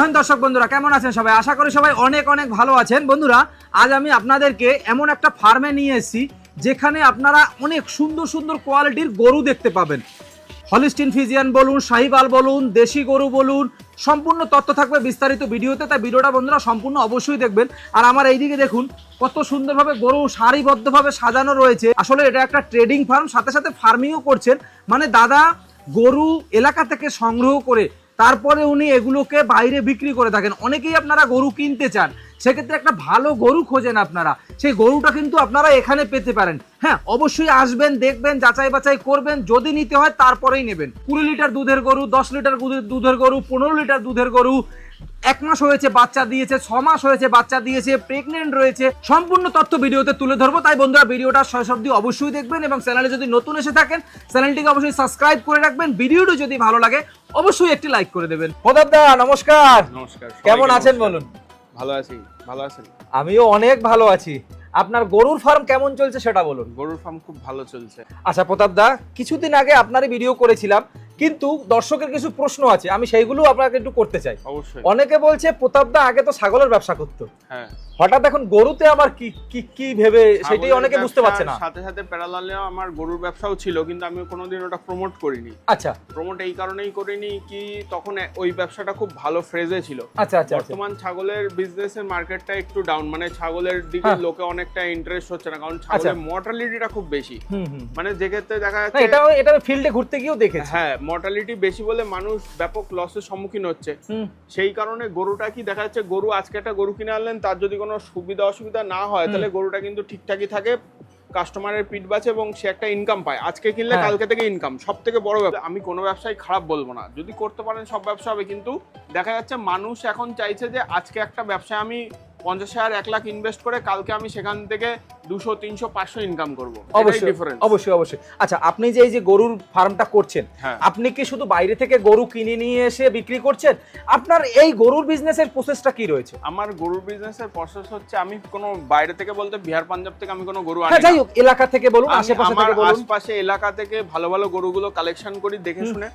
Join দর্শক বন্ধুরা, কেমন আছেন সবাই? আশা করি সবাই অনেক অনেক ভালো আছেন। বন্ধুরা, আজ আমি আপনাদেরকে এমন একটা ফার্মে নিয়ে এসেছি, যেখানে আপনারা অনেক সুন্দর সুন্দর কোয়ালিটির গরু দেখতে পাবেন। হলিস্টিন ফিজিয়ান বলুন, শাহিবাল বলুন, দেশি গরু বলুন, সম্পূর্ণ তথ্য থাকবে বিস্তারিত ভিডিওতে, তাই ভিডিওটা বন্ধুরা সম্পূর্ণ অবশ্যই দেখবেন। আর আমার এইদিকে দেখুন, কত সুন্দরভাবে গরু সারিবদ্ধভাবে সাজানো রয়েছে। আসলে এটা একটা ট্রেডিং ফার্ম, সাথে সাথে ফার্মিংও করছেন। মানে দাদা গরু এলাকা থেকে সংগ্রহ করে তারপরে উনি এগুলোকে বাইরে বিক্রি করে থাকেন। অনেকেই আপনারা গরু কিনতে চান, সেক্ষেত্রে একটা ভালো গরু খোঁজেন আপনারা। সেই গরুটা কিন্তু আপনারা এখানে পেতে পারেন। হ্যাঁ অবশ্যই আসবেন, দেখবেন, যাচাই বাছাই করবেন, যদি নিতে হয় তারপরেই নেবেন। কুড়ি লিটার দুধের গরু, দশ লিটার দুধের গরু, পনেরো লিটার দুধের গরু এক মাস হয়েছে বাচ্চা দিয়েছে ছ মাস হয়েছে বাচ্চা দিয়েছে প্রেগনেন্ট রয়েছে। সম্পূর্ণ তথ্য ভিডিওতে তুলে ধরবো তাই বন্ধুরা ভিডিওটা শেষ অবধি অবশ্যই দেখবেন এবং চ্যানেলে যদি নতুন এসে থাকেন চ্যানেলটিকে অবশ্যই সাবস্ক্রাইব করে রাখবেন। ভিডিওটি যদি ভালো লাগে অবশ্যই একটি লাইক করে দেবেন। প্রদীপ দা নমস্কার নমস্কার কেমন আছেন বলুন? ভালো আছি ভালো আছেন? আমিও অনেক ভালো আছি। আপনার গরুর ফার্ম কেমন চলছে সেটা বলুন। গরুর ফার্ম খুব ভালো চলছে। আচ্ছা প্রতাপ দা কিছুদিন আগে আপনারই ভিডিও করেছিলাম কিন্তু দর্শকের কিছু প্রশ্ন আছে আমি সেইগুলো আপনাকে একটু করতে চাই। অবশ্যই। অনেকে বলছে প্রতাপ দা আগে তো ছাগলের ব্যবসা করতো। হ্যাঁ। হঠাৎ এখন গরুতে আমার কি কি কি ভেবে সেটাই অনেকে বুঝতে পারছে না। সাথে সাথে প্যারালালে আমার গরুর ব্যবসাও ছিল কিন্তু আমি কোনোদিন ওটা প্রমোট করিনি। আচ্ছা। প্রমোট এই কারণেই করিনি কি তখন ওই ব্যবসাটা খুব ভালো ফ্রেজে ছিল। আচ্ছা আচ্ছা আচ্ছা। বর্তমান ছাগলের বিজনেসের মার্কেটটা একটু ডাউন মানে ছাগলের দিকে হ্যাঁ। লোকে অনেকটা ইন্টারেস্ট হচ্ছে না কারণ ছাগলের মর্টালিটিটা খুব বেশি। মানে যে ক্ষেত্রে দেখা যাচ্ছে এটা এটা ফিল্ডে ঘুরতে গিয়েও দেখেছি। হ্যাঁ মর্টালিটি বেশি বলে মানুষ ব্যাপক লসের সম্মুখীন হচ্ছে। সেই কারণে গরুটা কি দেখা যাচ্ছে গরু আজকে একটা গরু কিনে আনলেন তার যদি কোনো সুবিধা অসুবিধা না হয় তাহলে গরুটা কিন্তু ঠিকঠাকই থাকে কাস্টমারের পিট বাঁচে এবং সে একটা ইনকাম পায়। আজকে কিনলে হ্যাঁ। কালকে থেকে ইনকাম সব থেকে বড় ব্যাপার আমি কোনো ব্যবসায় খারাপ বলব না। যদি করতে পারেন সব ব্যবসা হবে কিন্তু দেখা যাচ্ছে মানুষ এখন চাইছে যে আজকে একটা ব্যবসায় আমি পঞ্চাশ হাজার এক লাখ ইনভেস্ট করে কালকে আমি সেখান থেকে দুশো তিনশো পাঁচশো ইনকাম করব। অবশ্যই ডিফারেন্স অবশ্যই অবশ্যই। আচ্ছা আপনি যে এই যে গরুর ফার্মটা করছেন হ্যাঁ। আপনি কি শুধু বাইরে থেকে গরু কিনে নিয়ে এসে বিক্রি করছেন? আপনার এই গরুর বিজনেসের প্রসেসটা কি রয়েছে? আমার গরুর বিজনেসের প্রসেস হচ্ছে আমি কোনো বাইরে থেকে বলতে বিহার পাঞ্জাব থেকে আমি কোনো গরু আনি হ্যাঁ না। যাই হোক এলাকা থেকে বলুন আশেপাশে থেকে বলুন। আশপাশে এলাকা থেকে ভালো ভালো গরুগুলো কালেকশন করি দেখে শুনে।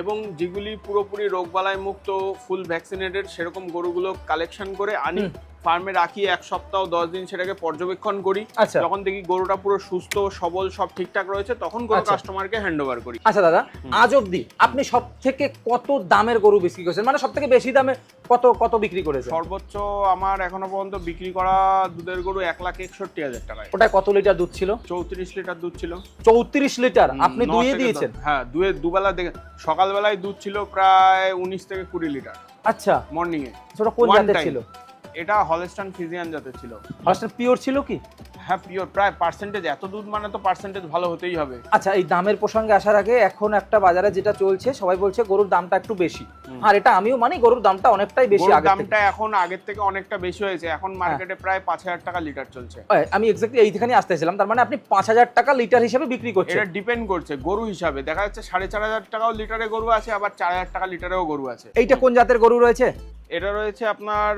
এবং যেগুলি পুরোপুরি রোগবালাই মুক্ত ফুল ভ্যাকসিনেটেড সেরকম গরুগুলো কালেকশন করে আনি। ফার্মে রাখি এক সপ্তাহ দশ দিন সেটাকে পর্যবেক্ষণ করি। আচ্ছা। যখন দেখি গরুটা পুরো সুস্থ সবল সব ঠিকঠাক রয়েছে তখন কোনো। কাস্টমারকে হ্যান্ড ওভার করি। আচ্ছা দাদা আজ অব্দি আপনি সব থেকে কত দামের গরু বিক্রি করেছেন? মানে সব থেকে বেশি দামে কত কত বিক্রি করেছেন? সর্বোচ্চ আমার এখনও পর্যন্ত বিক্রি করা দুধের গরু এক লাখ একষট্টি হাজার টাকায়। ওটায় কত লিটার দুধ ছিল? চৌত্রিশ লিটার দুধ ছিল। চৌত্রিশ লিটার? আপনি থেকে দিয়েছেন? হ্যাঁ দুয়ে দুবেলা দেখে সকালবেলায় দুধ ছিল প্রায় উনিশ থেকে কুড়ি লিটার। আচ্ছা। মর্নিং এ সেটা কোন জাতের ছিল? এটা হলস্টান ফিজিয়ান জাতের ছিল। হলস্টার পিওর ছিল কি? হ্যাঁ পিওর প্রায় পার্সেন্টেজ এত দুধ মানে তো পার্সেন্টেজ ভালো হতেই হবে। আচ্ছা এই দামের প্রসঙ্গে আসার আগে এখন একটা বাজারে যেটা চলছে সবাই বলছে গরুর দামটা একটু বেশি। আর এটা আমিও মানি গরুর দামটা অনেকটাই বেশি আগে দামটা এখন আগের থেকে অনেকটা বেশি হয়েছে। এখন মার্কেটে প্রায় পাঁচ হাজার টাকা লিটার চলছে। আমি এক্স্যাক্টলি এইখানে আসতে ছিলাম তার মানে আপনি পাঁচ হাজার টাকা লিটার হিসেবে বিক্রি করছেন। এটা ডিপেন্ড করছে গরু হিসাবে। দেখা যাচ্ছে সাড়ে চার হাজার টাকাও লিটারে গরু আছে আবার চার হাজার টাকা লিটারেও গরু আছে। এইটা কোন জাতের গরু রয়েছে? এটা রয়েছে আপনার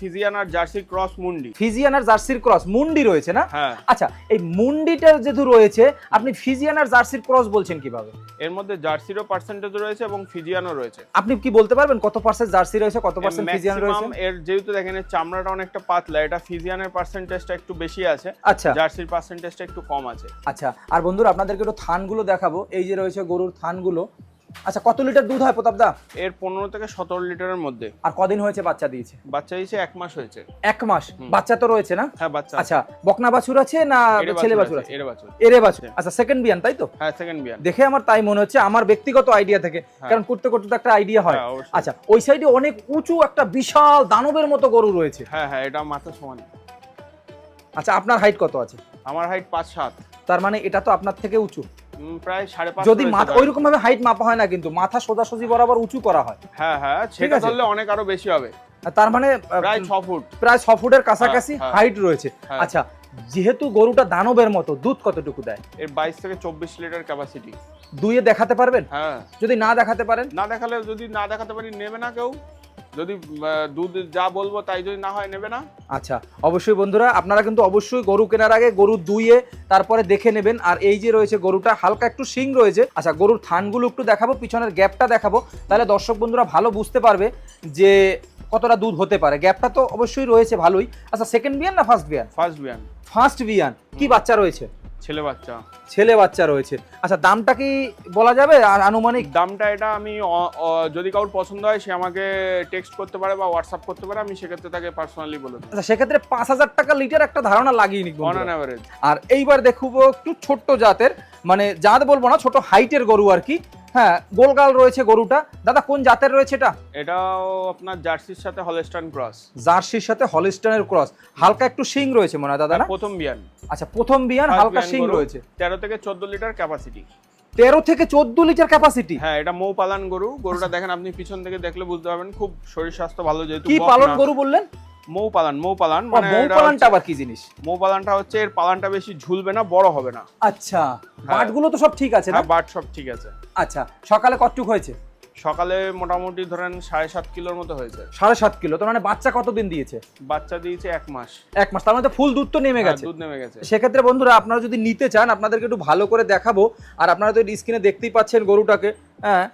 ফিজিয়ান আর জার্সি ক্রস মুন্ডি। ফিজিয়ান আর জার্সির ক্রস মুন্ডি রয়েছে না? হ্যাঁ। আচ্ছা এই মুন্ডিটা যেহেতু রয়েছে আপনি ফিজিয়ান আর জার্সির ক্রস বলছেন কীভাবে? এর মধ্যে জার্সিরও পার্সেন্টেজ রয়েছে এবং ফিজিয়ানও রয়েছে। আপনি কি বলতে পারবেন কত পার্সেন্ট জার্সি রয়েছে কত পার্সেন্ট ফিজিয়ান রয়েছে? এর যেহেতু দেখেন এর চামড়াটা অনেকটা পাতলা এটা ফিজিয়ানের পার্সেন্টেজটা একটু বেশি আছে আচ্ছা। জার্সির পার্সেন্টেজটা একটু কম আছে। আচ্ছা আর বন্ধুরা আপনাদেরকে একটু থানগুলো দেখাবো। এই যে রয়েছে গরুর থানগুলো আচ্ছা কত লিটার দুধ হয় প্রতাপ দা এর পনেরো থেকে সতেরো লিটারের মধ্যে। আর কদিন হয়েছে বাচ্চা দিয়েছে? বাচ্চা হিসেবে এক মাস হয়েছে। এক মাস? বাচ্চা তো রয়েছে না? হ্যাঁ বাচ্চা আচ্ছা বকনা বাছুর আছে না ছেলে বাছুর আছে, এরে বাছুর। এরে বাছুর। আচ্ছা সেকেন্ড বিয়ান তাই তো? হ্যাঁ সেকেন্ড বিয়ান। দেখে আমার তাই মনে হচ্ছে আমার ব্যক্তিগত আইডিয়া থেকে। হ্যাঁ। কারণ করতে করতে তো একটা আইডিয়া হয়। হ্যাঁ, আচ্ছা ওই সাইডে অনেক উঁচু একটা বিশাল দানবের মতো গরু রয়েছে। হ্যাঁ হ্যাঁ এটা মাথা সমান। আচ্ছা আপনার হাইট কত আছে? আমার হাইট পাঁচ সাত। তার মানে এটা তো আপনার থেকে উঁচু। প্রায় সাড়ে পাঁচ যদি মাথা। ওইরকম ভাবে হাইট মাপা হয় না কিন্তু মাথা সোজাসুজি বরাবর উঁচু করা হয়। হ্যাঁ হ্যাঁ সেটা ধরলে অনেক আরও বেশি হবে। তার মানে প্রায় ছ ফুট। প্রায় ছ ফুটের কাছাকাছি হ্যাঁ, হ্যাঁ। হাইট রয়েছে। হ্যাঁ। আচ্ছা যেহেতু গরুটা দানবের মতো দুধ কতটুকু দেয়? এর বাইশ থেকে চব্বিশ লিটার ক্যাপাসিটি দুইয়ে দেখাতে পারবেন? হ্যাঁ। যদি না দেখাতে পারেন? না দেখালে যদি না দেখাতে পারি নেবে না কেউ। যদি দুধ যা বলব তাই যদি না হয় নেবে না? আচ্ছা অবশ্যই বন্ধুরা আপনারা কিন্তু অবশ্যই গরু কেনার আগে গরু দুইয়ে তারপরে দেখে নেবেন। আর এই যে রয়েছে গরুটা হালকা একটু শিং রয়েছে। আচ্ছা গরুর থানগুলো একটু দেখাবো পিছনের গ্যাপটা দেখাবো। তাহলে দর্শক বন্ধুরা ভালো বুঝতে পারবে যে কতটা দুধ হতে পারে। গ্যাপটা তো অবশ্যই রয়েছে ভালোই। আচ্ছা সেকেন্ড বিয়ান না ফার্স্ট বিয়ান? ফার্স্ট বিয়ান। ফার্স্ট বিয়ান। কি বাচ্চা রয়েছে? ছেলে বাচ্চা। ছেলে বাচ্চা রয়েছে। আচ্ছা দামটা কি বলা যাবে? আর আনুমানিক? দামটা এটা আমি যদি কারোর পছন্দ হয় সে আমাকে টেক্সট করতে পারে বা হোয়াটসঅ্যাপ করতে পারে আমি সেক্ষেত্রে তাকে পার্সোনালি বলে দেবো। আচ্ছা সেক্ষেত্রে পাঁচ হাজার টাকা লিটার একটা ধারণা লাগিয়ে নিক অন অ্যাভারেজ আর এইবার দেখব একটু ছোট্ট জাতের মানে জাত বলব না ছোট হাইটের গরু আর কি। হ্যাঁ গোলগাল রয়েছে গরুটা। দাদা কোন জাতের রয়েছে এটা? এটাও আপনার জার্সির সাথে হলস্টান ক্রস। জার্সির সাথে হলিস্টনের ক্রস। হালকা একটু শিং রয়েছে মনে হয় দাদা না? প্রথম বিয়ান। আচ্ছা প্রথম বিয়ান হালকা শিং রয়েছে। তেরো থেকে চোদ্দ লিটার ক্যাপাসিটি তেরো থেকে চোদ্দ লিটার ক্যাপাসিটি হ্যাঁ এটা মৌ পালান গরু। গরুটা দেখেন আপনি পিছন থেকে দেখলে বুঝতে পারবেন খুব শরীর স্বাস্থ্য ভালো যেহেতু কি পালন গরু বললেন? মৌ পালান মৌ পালান মানে মৌ পালনটা আবার কি জিনিস? মৌ পালানটা হচ্ছে এর পালানটা বেশি ঝুলবে না বড় হবে না। আচ্ছা বাটগুলো তো সব ঠিক আছে না? হ্যাঁ বাট সব ঠিক আছে। আচ্ছা সকালে কতটুক হয়েছে? সকালে মোটামুটি ধরেন সাড়ে সাত কিলোর মতো হয়েছে। সাড়ে সাত কিলো তো মানে বাচ্চা কতদিন দিয়েছে? বাচ্চা দিয়েছে এক মাস। এক মাস তার মধ্যে ফুল দুধ তো নেমে হ্যাঁ, গেছে। দুধ নেমে গেছে। সেক্ষেত্রে বন্ধুরা আপনারা যদি নিতে চান আপনাদেরকে একটু ভালো করে দেখাবো। আর আপনারা তো স্ক্রিনে দেখতেই পাচ্ছেন গরুটাকে। হ্যাঁ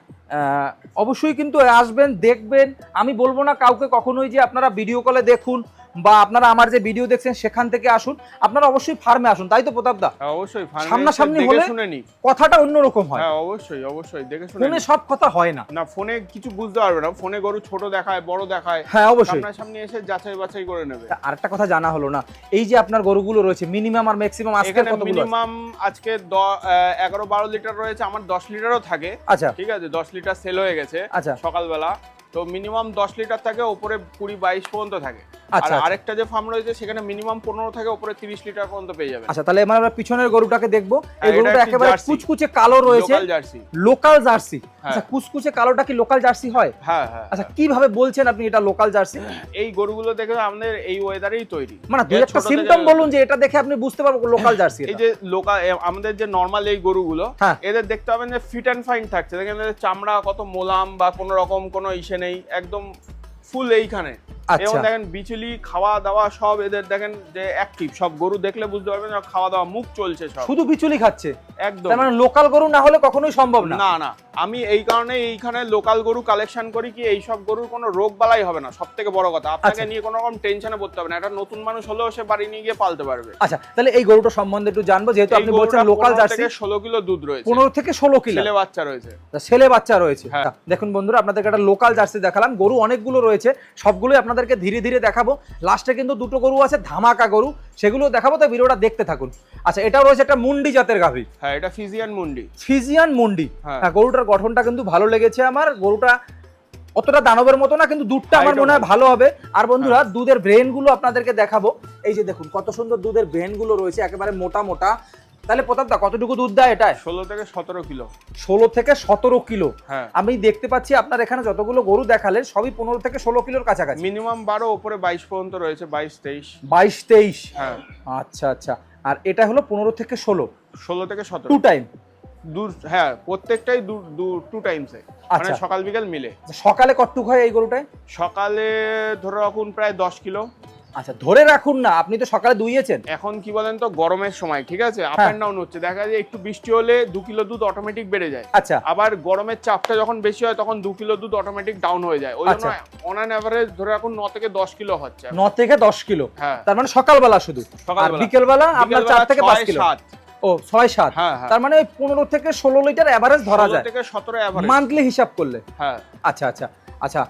অবশ্যই কিন্তু আসবেন দেখবেন। আমি বলব না কাউকে কখনোই যে আপনারা ভিডিও কলে দেখুন বা আপনারা আমার যে ভিডিও দেখছেন সেখান থেকে আসুন। আপনারা অবশ্যই ফার্মে আসুন তাই তো প্রতাপ দা হ্যাঁ অবশ্যই সামনাসামনি হলে- শুনে নি। কথাটা অন্যরকম হয়। হ্যাঁ অবশ্যই অবশ্যই দেখে শুনে ফোনে সব কথা হয় না। না ফোনে কিছু বুঝতে পারবে না। ফোনে গরু ছোট দেখায় বড় দেখায় হ্যাঁ অবশ্যই। সামনাসামনি এসে যাচাই বাছাই করে নেবে। তা আরেকটা কথা জানা হলো না। এই যে আপনার গরুগুলো রয়েছে মিনিমাম আর ম্যাক্সিমাম আজকে কতগুলো মিনিমাম আজকে দ- আহ, এগারো বারো লিটার রয়েছে আমার দশ লিটারও থাকে। আচ্ছা। ঠিক আছে দশ লিটার সেল হয়ে গেছে আচ্ছা। সকালবেলা। তো মিনিমাম দশ লিটার থাকে ওপরে কুড়ি বাইশ পর্যন্ত থাকে। আর আচ্ছা। আচ্ছা। আরেকটা যে ফার্ম রয়েছে সেখানে মিনিমাম পনেরো থেকে ওপরে তিরিশ লিটার পর্যন্ত পেয়ে যাবেন। আচ্ছা তাহলে এবার আমরা পিছনের গরুটাকে দেখব। এই হ্যাঁ, গরুটা একেবারে কুচকুচে কালো রয়েছে। Local jersey. হ্যাঁ। আচ্ছা কুচকুচে কালোটা কি লোকাল জার্সি হয়? হ্যাঁ হ্যাঁ আচ্ছা কীভাবে বলছেন আপনি এটা লোকাল জার্সি? এই গরুগুলো দেখে আমাদের এই ওয়েদারেই তৈরি। মানে দুই একটা সিমটম বলুন যে এটা দেখে আপনি বুঝতে পারব লোকাল জার্সি এই যে লোকাল আমাদের যে নর্মাল এই গরুগুলো হ্যাঁ। এদের দেখতে পাবেন যে ফিট অ্যান্ড ফাইন থাকছে। দেখেন চামড়া কত মোলাম বা কোনো রকম কোনো ইসে নেই একদম ফুল এইখানে। এবং আচ্ছা দেখেন বিচুলি খাওয়া দাওয়া সব এদের দেখেন যে অ্যাক্টিভ সব গরু দেখলে বুঝতে পারবেন খাওয়া দাওয়া মুখ চলছে সব। শুধু বিচুলি খাচ্ছে? একদম। তার মানে লোকাল গরু না হলে কখনোই সম্ভব না? না না। আমি এই কারণে এইখানে লোকাল গরু কালেকশন করি কি এই সব গরুর কোনো রোগ বালাই হবে না। সব থেকে বড় কথা। আপনাকে আচ্ছা। নিয়ে কোনো রকম টেনশনে পড়তে হবে না। একটা নতুন মানুষ হলেও সে বাড়ি নিয়ে গিয়ে পালতে পারবে। আচ্ছা তাহলে এই গরুটা সম্বন্ধে একটু জানব। যেহেতু আপনি বলছেন লোকাল জার্সি ষোলো কিলো দুধ রয়েছে। পনেরো থেকে ষোলো কিলো। ছেলে বাচ্চা রয়েছে। ছেলে বাচ্চা রয়েছে। হ্যাঁ। দেখুন বন্ধুরা আপনাদেরকে একটা লোকাল জার্সি দেখালাম। গরু অনেকগুলো রয়েছে। সবগুলোই আপনাদেরকে ধীরে ধীরে দেখাবো। লাস্টে কিন্তু দুটো গরু আছে ধামাকা গরু সেগুলো দেখাবো তো ভিডিওটা দেখতে থাকুন। আচ্ছা এটাও রয়েছে একটা মুন্ডি জাতের গাভী। হ্যাঁ এটা ফিজিয়ান মুন্ডি। ফিজিয়ান মুন্ডি। হ্যাঁ। হ্যাঁ গরুটার গঠনটা কিন্তু ভালো লেগেছে আমার। গরুটা অতটা দানবের মতো না কিন্তু দুধটা আমার মনে হয় ভালো। হবে। আর বন্ধুরা দুধের ব্রেনগুলো আপনাদেরকে দেখাবো। এই যে দেখুন কত সুন্দর দুধের ব্রেনগুলো রয়েছে একেবারে মোটা মোটা। তাহলে প্রতাপ দা কতটুকু দুধ দেয় এটা ষোলো থেকে সতেরো কিলো। ষোলো থেকে সতেরো কিলো। হ্যাঁ। আমি দেখতে পাচ্ছি আপনার এখানে যতগুলো গরু দেখালেন সবই পনেরো থেকে ষোলো কিলোর কাছাকাছি। মিনিমাম বারো ওপরে বাইশ পর্যন্ত রয়েছে বাইশ তেইশ। বাইশ তেইশ? হ্যাঁ। আচ্ছা আচ্ছা। আর এটা হলো পনেরো থেকে ষোলো? ষোলো থেকে সতেরো। টু টাইম দু হ্যাঁ প্রত্যেকটাই দু দু টু টাইমসে মানে আচ্ছা। সকাল বিকাল মিলে। সকালে কটটুক হয় এই গরুটায়? সকালে ধরে রাখুন প্রায় দশ কিলো। আচ্ছা ধরে রাখুন না আপনি তো সকালে দুইয়েছেন এখন কি বলেন তো গরমের সময় ঠিক আছে? আপ। অ্যান্ড ডাউন হচ্ছে। দেখা যায় একটু বৃষ্টি হলে দু কিলো দুধ অটোমেটিক বেড়ে যায়। আচ্ছা। আবার গরমের চাপটা যখন বেশি হয় তখন দু কিলো দুধ অটোমেটিক ডাউন হয়ে যায়। ওই জন্য। অন অ্যান অ্যাভারেজ ধরে রাখুন ন থেকে দশ কিলো হচ্ছে। ন থেকে দশ কিলো। হ্যাঁ। তার মানে সকালবেলা শুধু। বিকেলবেলা আপনার চার থেকে পাঁচ কিলো। ও ছয় সাত। হ্যাঁ হ্যাঁ। তার মানে পনেরো থেকে ষোলো লিটার অ্যাভারেজ ধরা যায়। থেকে সতেরো মান্থলি হিসাব করলে। হ্যাঁ। আচ্ছা আচ্ছা। আচ্ছা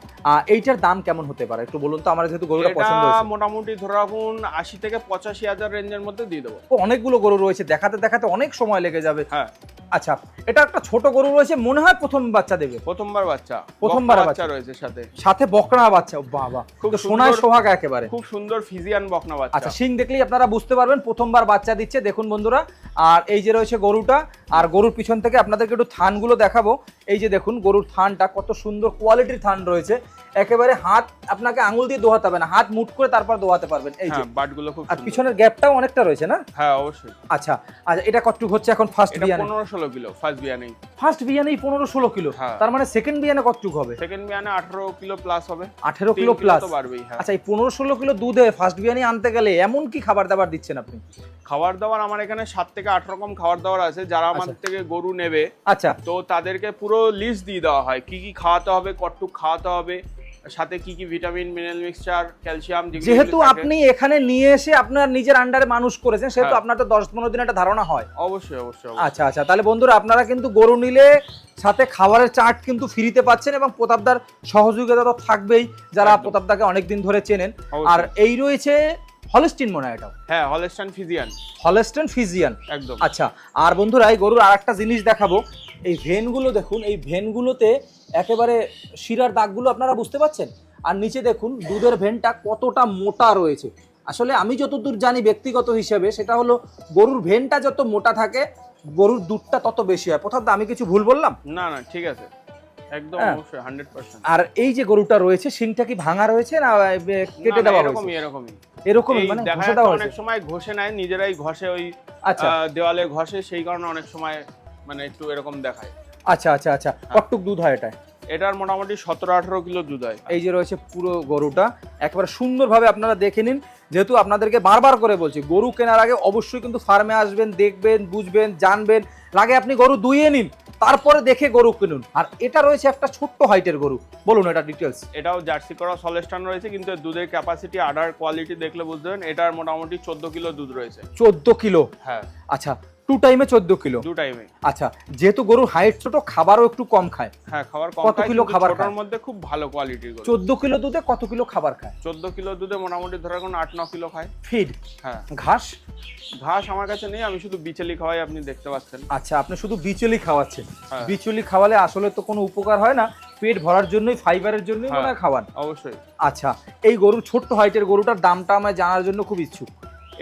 এইটার দাম কেমন হতে পারে? একটু বলুন তো আমার যেহেতু গরুটা পছন্দ হয়েছে। মোটামুটি ধরে রাখুন আশি থেকে পঁচাশি হাজার রেঞ্জের মধ্যে দিয়ে দেবো। অনেকগুলো গরু রয়েছে দেখাতে দেখাতে অনেক সময় লেগে যাবে। হ্যাঁ। আচ্ছা এটা একটা ছোট গরু রয়েছে মনে হয় প্রথম বাচ্চা দেবে। প্রথমবার বাচ্চা। প্রথমবার বাচ্চা। রয়েছে সাথে। সাথে বকনা বাচ্চা বাবা। খুব সোনায় সোহাগা একেবারে। খুব সুন্দর ফিজিয়ান বকনা বাচ্চা। আচ্ছা সিং দেখলেই আপনারা বুঝতে পারবেন প্রথমবার বাচ্চা দিচ্ছে দেখুন বন্ধুরা। আর এই যে রয়েছে গরুটা আর গরুর পিছন থেকে আপনাদেরকে একটু থানগুলো দেখাবো। এই যে দেখুন গরুর থানটা কত সুন্দর কোয়ালিটির থান রয়েছে। একেবারে হাত আপনাকে আঙুল দিয়ে দোহাতে হবে না হাত মুট করে তারপর দোহাতে পারবেন। এই যে। হ্যাঁ বাটগুলো খুব আর পিছনের গ্যাপটাও অনেকটা রয়েছে না? হ্যাঁ অবশ্যই। আচ্ছা আচ্ছা এটা কতটুকু হচ্ছে এখন ফার্স্ট বিয়ানি বিয়ানে? পনেরো ষোলো কিলো ফার্স্ট বিয়ানেই। ফার্স্ট বিয়ানেই পনেরো ষোলো কিলো। হ্যাঁ। তার মানে সেকেন্ড বিয়ানে কতটুকু হবে? সেকেন্ড বিয়ানে আঠারো কিলো প্লাস হবে। আঠেরো কিলো প্লাস বাড়বেই হ্যাঁ। আচ্ছা এই পনেরো ষোলো কিলো দুধে ফার্স্ট বিয়ানি আনতে গেলে এমন কি খাবার দাবার দিচ্ছেন আপনি? খাবার দাবার আমার এখানে সাত থেকে আট রকম খাবার দাবার আছে যারা আমার আচ্ছা। থেকে গরু নেবে। আচ্ছা। তো তাদেরকে পুরো লিস্ট দিয়ে দেওয়া হয় কি কি খাওয়াতে হবে কতটুক খাওয়াতে হবে। সাথে কি কি ভিটামিন মিনারেল মিক্সচার ক্যালসিয়াম যেহেতু আপনি এখানে নিয়ে এসে আপনার নিজের আন্ডারে মানুষ করেছেন সেহেতু হ্যাঁ। আপনার তো দশ পনেরো দিন একটা ধারণা হয়। অবশ্যই অবশ্যই। আচ্ছা আচ্ছা তাহলে বন্ধুরা আপনারা কিন্তু গরু নিলে সাথে খাবারের চার্ট কিন্তু ফ্রিতে পাচ্ছেন এবং প্রতাপদার সহযোগিতা তো থাকবেই যারা। প্রতাপদাকে অনেকদিন ধরে চেনেন। আর এই রয়েছে হলস্টিন মনে হয় এটাও হ্যাঁ হলস্টান ফিজিয়ান। Holstein Friesian. একদম। আচ্ছা আর বন্ধুরা এই গরুর আর একটা জিনিস দেখাবো। এই ভেনগুলো দেখুন এই ভেনগুলোতে একেবারে শিরার দাগগুলো আপনারা বুঝতে পাচ্ছেন আর নিচে দেখুন দুধের ভেনটা কতটা মোটা রয়েছে। আসলে আমি যতদূর জানি ব্যক্তিগত হিসেবে সেটা হলো গরুর ভেনটা যত মোটা থাকে গরুর দুধটা তত বেশি হয়। প্রথম আমি কিছু ভুল বললাম? না না ঠিক আছে। একদম হ্যাঁ। অবশ্যই আর এই যে গরুটা রয়েছে শিংটা কি ভাঙা রয়েছে না কেটে দেওয়া হয়েছে? এরকমই। এরকমই এরকম মানে ঘষে দেওয়া অনেক সময় ঘষে নেয় নিজেরাই ঘষে ওই আচ্ছা। দেওয়ালে ঘষে সেই কারণে অনেক সময় মানে একটু এরকম দেখায়। আচ্ছা আচ্ছা আচ্ছা। কটটুক দুধ হয় এটা এটার মোটামুটি সতেরো আঠেরো কিলো দুধ হয়। এই যে রয়েছে পুরো গরুটা একেবারে সুন্দরভাবে আপনারা দেখে নিন। যেহেতু আপনাদেরকে বারবার করে বলছি গরু কেনার আগে অবশ্যই কিন্তু ফার্মে আসবেন দেখবেন বুঝবেন জানবেন। লাগে আপনি গরু দুইয়ে নিন তারপরে দেখে গরু কিনুন। আর এটা রয়েছে একটা ছোট্ট হাইটের গরু। বলুন এটা ডিটেলস এটাও জার্সি করা সলেস্টান রয়েছে কিন্তু দুধের ক্যাপাসিটি আডার কোয়ালিটি দেখলে বুঝতে পারেন এটার মোটামুটি চোদ্দ কিলো দুধ রয়েছে। চোদ্দ কিলো? হ্যাঁ। আচ্ছা টু টাইমে চোদ্দ কিলো। দু টাইমে আচ্ছা যেহেতু গরুর হাইট ছোট খাবারও একটু কম খায়। হ্যাঁ খাবার কম কত কিলো খাবার খায়? মধ্যে খুব ভালো কোয়ালিটির গরু। চোদ্দ কিলো দুধে কত কিলো খাবার খায়? চোদ্দ কিলো দুধে মোটামুটি ধরে এখন আট ন কিলো খায়। ফিড হ্যাঁ। ঘাস? ঘাস আমার কাছে নেই আমি শুধু বিচেলি খাওয়াই আপনি দেখতে পাচ্ছেন। আচ্ছা আপনি শুধু বিচুলি খাওয়াচ্ছেন। হ্যাঁ। বিচুলি খাওয়ালে আসলে তো কোনো উপকার হয় না পেট ভরার জন্যই ফাইবারের জন্যই মনে হয়। খাওয়ান। অবশ্যই। আচ্ছা এই গরুর ছোট্ট হাইটের গরুটার দামটা আমায় জানার জন্য খুব ইচ্ছুক।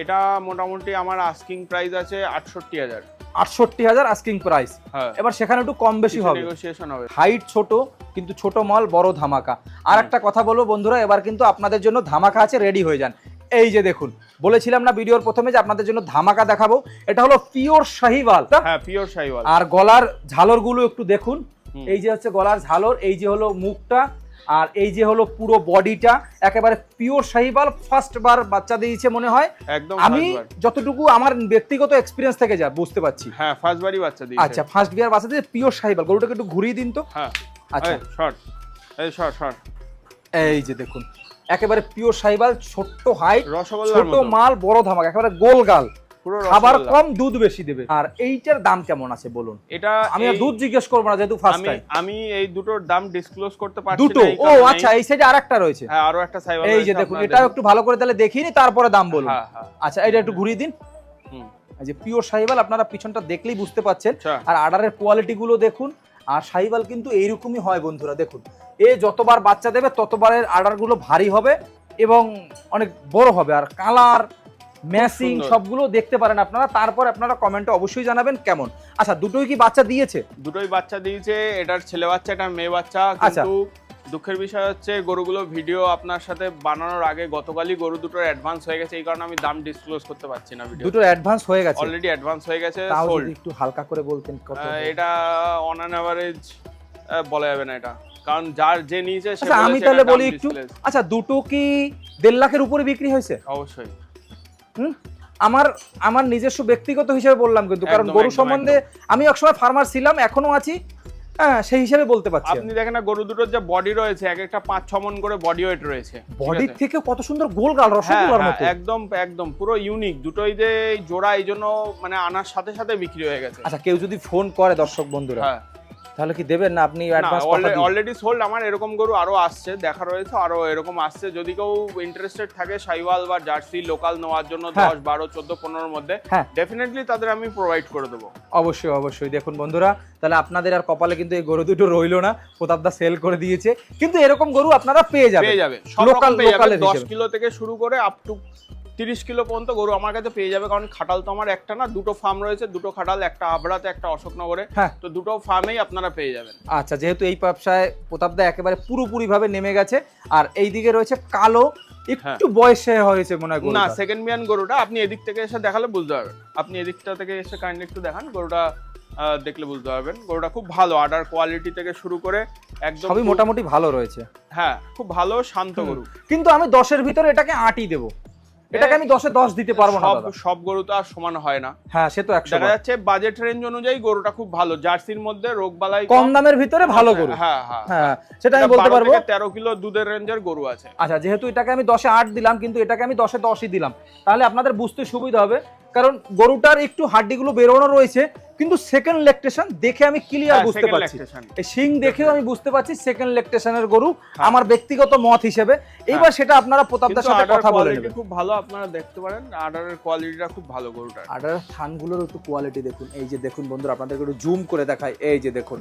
এটা মোটামুটি আমার আস্কিং প্রাইস আছে আটষট্টি হাজার। আটষট্টি হাজার আস্কিং প্রাইস হ্যাঁ। এবার সেখানে একটু কম বেশি হবে। হাইট ছোট কিন্তু ছোট মাল বড় ধামাকা। আর একটা কথা বলব বন্ধুরা এবার কিন্তু আপনাদের জন্য ধামাকা আছে রেডি হয়ে যান। এই যে দেখুন বলেছিলাম না ভিডিওর প্রথমে যে আপনাদের জন্য ধামাকা দেখাবো এটা হলো পিওর শাহিওয়াল হ্যাঁ পিওর সাইওয়াল আর গলার ঝালরগুলো একটু দেখুন। এই যে হচ্ছে গলার ঝালর এই যে হলো মুখটা আর এই যে হলো পুরো বডিটা একেবারে পিওর শাহিওয়াল ফার্স্ট বার বাচ্চা দিয়েছে মনে হয়। একদম আমি যতটুকু আমার ব্যক্তিগত এক্সপিরিয়েন্স থেকে যা বুঝতে পারছি। হ্যাঁ ফার্স্ট বারই বাচ্চা দিয়েছে। আচ্ছা ফার্স্ট বিয়ার বাচ্চা দিয়ে পিওর শাহিওয়াল। গরুটাকে একটু ঘুরিয়ে দিন তো। হ্যাঁ। আচ্ছা। শর্ট এই শর্ট শর্ট এই যে দেখুন একেবারে পিওর শাহিওয়াল ছোট্ট হাইট ছোট মাল বড় ধামাক একেবারে গোল গাল। খাবার কম দুধ বেশি দেবে। আর এইটার দাম কেমন আছে বলুন? এটা আমি দুধ জিজ্ঞেস করব না যেহেতু ফার্স্ট আমি টাইম আমি এই দুটোর দাম ডিসক্লোজ করতে পারছি দুটো? না এই ও আচ্ছা এই সাইডে আরেকটা রয়েছে। হ্যাঁ আরও একটা সাইওয়াল এই যে দেখুন এটাও একটু ভালো করে তাহলে দেখিনি তারপরে দাম বলুন। হ্যাঁ হ্যাঁ। আচ্ছা এটা একটু ঘুরিয়ে দিন। হুম। এই যে পিওর সাহিবাল আপনারা পিছনটা দেখলেই বুঝতে পাচ্ছেন। আচ্ছা। আর আডারের কোয়ালিটি গুলো দেখুন আর সাহিবাল কিন্তু এইরকমই হয় বন্ধুরা দেখুন। এ যতবার বাচ্চা দেবে ততবারের আডারগুলো ভারী হবে এবং অনেক বড় হবে আর কালার ম্যাসিং সবগুলো দেখতে পারেন আপনারা। তারপর আপনারা কমেন্টে অবশ্যই জানাবেন কেমন। আচ্ছা দুটোই কি বাচ্চা দিয়েছে? দুটোই বাচ্চা দিয়েছে। এটার ছেলে বাচ্চা এটা মেয়ে বাচ্চা। আচ্ছা। কিন্তু দুঃখের বিষয় হচ্ছে গরুগুলো ভিডিও আপনার সাথে বানানোর আগে গতকালই গরু দুটোর অ্যাডভান্স হয়ে গেছে। এই কারণে আমি দাম ডিসক্লোজ করতে পারছি না ভিডিও দুটোর অ্যাডভান্স হয়ে গেছে? অলরেডি অ্যাডভান্স হয়ে গেছে সোল্ড একটু হালকা করে বলতেন কত এটা অন অ্যান অ্যাভারেজ বলা যাবে না এটা। কারণ যার যে নিয়েছে আচ্ছা আমি তাহলে বলি একটু। আচ্ছা দুটো কি দেড় লাখের উপরে বিক্রি হয়েছে? অবশ্যই? আমার আমার নিজস্ব ব্যক্তিগত হিসেবে বললাম কিন্তু কারণ গরু সম্বন্ধে আমি একসময় ফার্মার ছিলাম এখনও আছি। হ্যাঁ সেই হিসেবে বলতে পারছি আপনি দেখেন না গরু দুটোর যে বডি রয়েছে এক একটা পাঁচ ছ মন করে বডি ওয়েট রয়েছে বডির থেকে কত সুন্দর গোল গাল হ্যাঁ রসগোল্লার হ্যাঁ, মতো। একদম একদম পুরো ইউনিক দুটোই যে জোড়া এই জন্য মানে আনার সাথে সাথে বিক্রি হয়ে গেছে। আচ্ছা কেউ যদি ফোন করে দর্শক বন্ধুরা হ্যাঁ। তাহলে কি দেবেন না? আপনি অ্যাডভান্স অলরেডি সোল্ড আমার এরকম গরু আরও আসছে দেখা রয়েছে আরও এরকম আসছে। যদি কেউ ইন্টারেস্টেড থাকে সাইওয়াল বা জার্সি লোকাল নেওয়ার জন্য হ্যাঁ। দশ বারো চোদ্দ পনেরোর মধ্যে হ্যাঁ। ডেফিনেটলি তাদের আমি প্রোভাইড করে দেবো। অবশ্যই অবশ্যই। দেখুন বন্ধুরা তাহলে আপনাদের আর কপালে কিন্তু এই গরু দুটো রইল না। প্রতাপদা সেল করে দিয়েছে। কিন্তু এরকম গরু আপনারা পেয়ে যাবেন। পেয়ে যাবে সব Local- রকম পেয়ে যাবে দশ কিলো থেকে শুরু করে আপ টু তিরিশ কিলো পর্যন্ত গরু আমার কাছে পেয়ে যাবে কারণ খাটাল তো আমার একটা না দুটো ফার্ম রয়েছে দুটো খাটাল একটা আবরাতে একটা অশোকনগরে। হ্যাঁ। তো দুটো ফার্মেই আপনারা পেয়ে যাবেন। আচ্ছা যেহেতু এই ব্যবসায় প্রতাপদা একেবারে পুরোপুরি ভাবে নেমে গেছে আর এই দিকে রয়েছে কালো একটু বয়সে হয়েছে মনে হয় হ্যাঁ। না সেকেন্ড বিয়ান গরুটা আপনি এদিক থেকে এসে দেখালে বুঝতে পারবেন। আপনি এদিকটা থেকে এসে কাইন্ডলি একটু দেখান গরুটা আহ, দেখলে বুঝতে পারবেন। গরুটা খুব ভালো আডার কোয়ালিটি থেকে শুরু করে একদম সবই মোটামুটি ভালো রয়েছে। হ্যাঁ খুব ভালো শান্ত গরু। কিন্তু আমি দশের ভিতরে এটাকে আটই দেবো। এটাকে আমি দশে দশ দিতে পারব না সব গরু তো আর সমান হয় না। হ্যাঁ সে তো একশো দেখা যাচ্ছে বাজেট রেঞ্জ অনুযায়ী গরুটা খুব ভালো। জার্সির মধ্যে রোগ বালাই কম দামের ভিতরে ভালো গরু। হ্যাঁ হ্যাঁ হ্যাঁ। সেটা আমি বলতে পারব। তেরো কিলো দুধের রেঞ্জের গরু আছে। আচ্ছা যেহেতু এটাকে আমি দশে আট দিলাম কিন্তু এটাকে আমি দশে দশই দিলাম। তাহলে আপনাদের বুঝতে সুবিধা হবে কারণ গরুটার একটু হাড্ডিগুলো বেরোনো রয়েছে কিন্তু সেকেন্ড লেকটেশন দেখে আমি ক্লিয়ার হ্যাঁ, বুঝতে পারছি। শিং দেখেও আমি বুঝতে পারছি সেকেন্ড লেকটেশনের গরু হ্যাঁ। আমার ব্যক্তিগত মত হিসেবে। এইবার সেটা আপনারা প্রতাপদার সাথে কথা বলে নেবেন। খুব ভালো আপনারা দেখতে পারেন আডারের কোয়ালিটিটা খুব ভালো গরুটার। আডার থানগুলোর একটু কোয়ালিটি দেখুন। এই যে দেখুন বন্ধুরা আপনাদেরকে একটু জুম করে দেখাই। এই যে দেখুন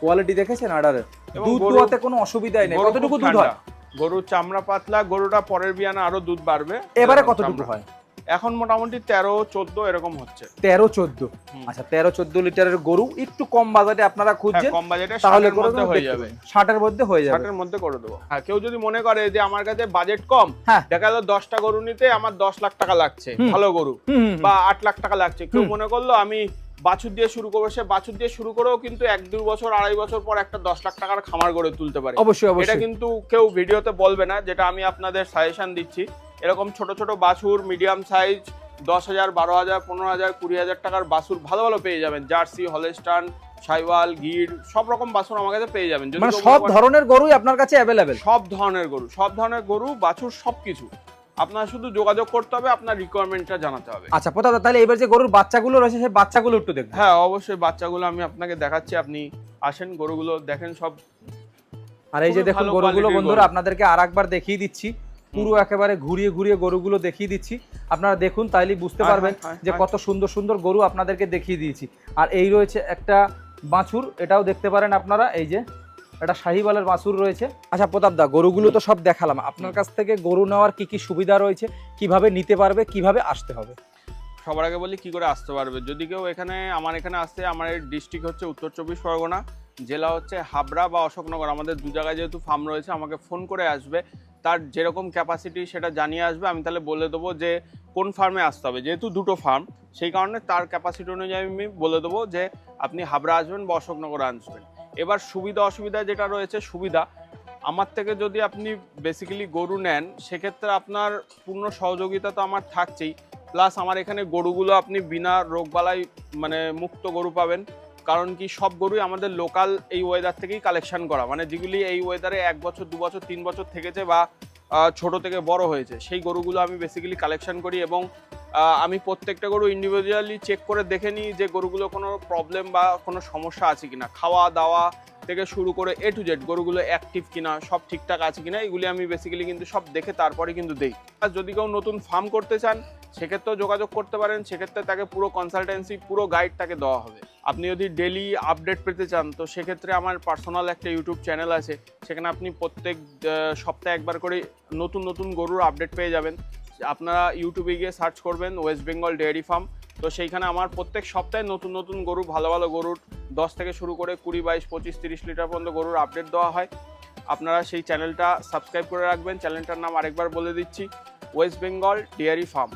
কোয়ালিটি দেখেছেন আডারের এবং দুধ দোয়াতে কোনো অসুবিধাই নেই। কতটুকু দুধ হয়? গরুর চামড়া পাতলা গরুটা পরের বিয়ানে আরও দুধ বাড়বে। এবারে কতটুকু হয়? এখন মোটামুটি তেরো চোদ্দ এরকম হচ্ছে। তেরো চোদ্দ। আচ্ছা তেরো চোদ্দ লিটারের গরু একটু কম বাজারে আপনারা হ্যাঁ, খুঁজছেন কম বাজেটে তাহলে মধ্যে হয়ে যাবে। ষাটের মধ্যে হয়ে যাবে। ষাটের মধ্যে করে দেবো। হ্যাঁ কেউ যদি মনে করে যে আমার কাছে বাজেট কম হ্যাঁ। দেখা গেল দশটা গরু নিতে আমার দশ লাখ টাকা লাগছে ভালো গরু। বা আট লাখ টাকা লাগছে। কেউ মনে করল আমি বাছুর দিয়ে শুরু করব সে বাছুর দিয়ে শুরু করেও কিন্তু এক দুই বছর আড়াই বছর পর একটা দশ লাখ টাকার খামার গড়ে তুলতে পারে। অবশ্যই এটা কিন্তু কেউ ভিডিওতে বলবে না যেটা আমি আপনাদের সাজেশন দিচ্ছি। এরকম ছোট ছোট বাছুর মিডিয়াম সাইজ দশ হাজার বারো হাজার পনেরো হাজার কুড়ি হাজার টাকার বাছুর ভালো ভালো পেয়ে যাবেন। জার্সি হলেস্টান সাইওয়াল গির সব রকম বাছুর আমার কাছে পেয়ে যাবেন। মানে সব ধরনের গরুই আপনার কাছে অ্যাভেলেবেল সব ধরনের গরু সব ধরনের গরু বাছুর সবকিছু। আপনার শুধু যোগাযোগ করতে হবে আপনার রিকোয়ারমেন্টটা জানাতে হবে। আচ্ছা প্রতাপ তাহলে এবার যে গরুর বাচ্চাগুলো রয়েছে সেই বাচ্চাগুলো একটু দেখব হ্যাঁ অবশ্যই বাচ্চাগুলো আমি আপনাকে দেখাচ্ছি আপনি আসেন গরুগুলো দেখেন সব। আর এই যে দেখুন গরুগুলো বন্ধুরা আপনাদেরকে আর একবার দেখিয়ে দিচ্ছি। পুরো একেবারে ঘুরিয়ে ঘুরিয়ে গরুগুলো দেখিয়ে দিচ্ছি। আপনারা দেখুন তাইলেই বুঝতে পারবেন যে। কত সুন্দর সুন্দর গরু আপনাদেরকে দেখিয়ে দিয়েছি। আর এই রয়েছে একটা বাছুর এটাও দেখতে পারেন আপনারা এই যে এটা শাহিওয়ালের বাছুর রয়েছে। আচ্ছা প্রতাপ দা গরুগুলো তো সব দেখালাম। আপনার কাছ থেকে গরু নেওয়ার কি কি সুবিধা রয়েছে? কীভাবে নিতে পারবে? কীভাবে আসতে হবে? সবার আগে বলি কি করে আসতে পারবে? যদি কেউ এখানে আমার এখানে আসতে আমার ডিস্ট্রিক্ট হচ্ছে উত্তর চব্বিশ পরগনা। জেলা হচ্ছে হাবড়া বা অশোকনগর। আমাদের দু জায়গায় যেহেতু ফার্ম রয়েছে, আমাকে ফোন করে আসবে। তার যেরকম ক্যাপাসিটি সেটা জানিয়ে আসবে, আমি তাহলে বলে দেবো যে কোন ফার্মে আসতে হবে। যেহেতু দুটো ফার্ম সেই কারণে তার ক্যাপাসিটি অনুযায়ী আমি বলে দেবো যে আপনি হাবড়া আসবেন বা অশোকনগর আসবেন। এবার সুবিধা অসুবিধা যেটা রয়েছে, সুবিধা, আমার থেকে যদি আপনি বেসিক্যালি গরু নেন, সেক্ষেত্রে আপনার পূর্ণ সহযোগিতা তো আমার থাকছেই। প্লাস আমার এখানে গরুগুলো আপনি বিনা রোগবালাই মানে মুক্ত গরু পাবেন। কারণ কি সব গরুই আমাদের লোকাল এই ওয়েদার থেকেই কালেকশন করা। মানে যেগুলি এই ওয়েদারে এক বছর, দু বছর, তিন বছর থেকেছে বা ছোট থেকে বড় হয়েছে, সেই গরুগুলো আমি বেসিক্যালি কালেকশন করি এবং আমি প্রত্যেকটা গরু ইন্ডিভিজুয়ালি চেক করে দেখে নিই যে গরুগুলো কোনো প্রবলেম বা কোনো সমস্যা আছে কিনা। খাওয়া, দাওয়া থেকে শুরু করে এ টু জেড গরুগুলো অ্যাক্টিভ কিনা, সব ঠিকঠাক আছে কিনা, এগুলি আমি বেসিক্যালি কিন্তু সব দেখে তারপরে কিন্তু দেই। আর যদি কেউ নতুন ফার্ম করতে চান, সেক্ষেত্রেও যোগাযোগ করতে পারেন, সেক্ষেত্রে তাকে পুরো কনসালটেন্সি পুরো গাইড তাকে দেওয়া হবে। আপনি যদি ডেলি আপডেট পেতে চান, তো সেক্ষেত্রে আমার পার্সোনাল একটা ইউটিউব চ্যানেল আছে, সেখানে আপনি প্রত্যেক সপ্তাহে একবার করে নতুন নতুন গরুর আপডেট পেয়ে যাবেন। আপনারা ইউটিউবে গিয়ে সার্চ করবেন ওয়েস্ট বেঙ্গল ডেয়ারি ফার্ম তো সেইখানে আমার প্রত্যেক সপ্তাহে নতুন নতুন গরু, ভালো ভালো গরুর দশ থেকে শুরু করে কুড়ি, বাইশ, পঁচিশ, তিরিশ লিটার পর্যন্ত গরুর আপডেট দেওয়া হয়। আপনারা সেই চ্যানেলটা সাবস্ক্রাইব করে রাখবেন। চ্যানেলটার নাম আরেকবার বলে দিচ্ছি ওয়েস্ট বেঙ্গল ডেয়ারি ফার্ম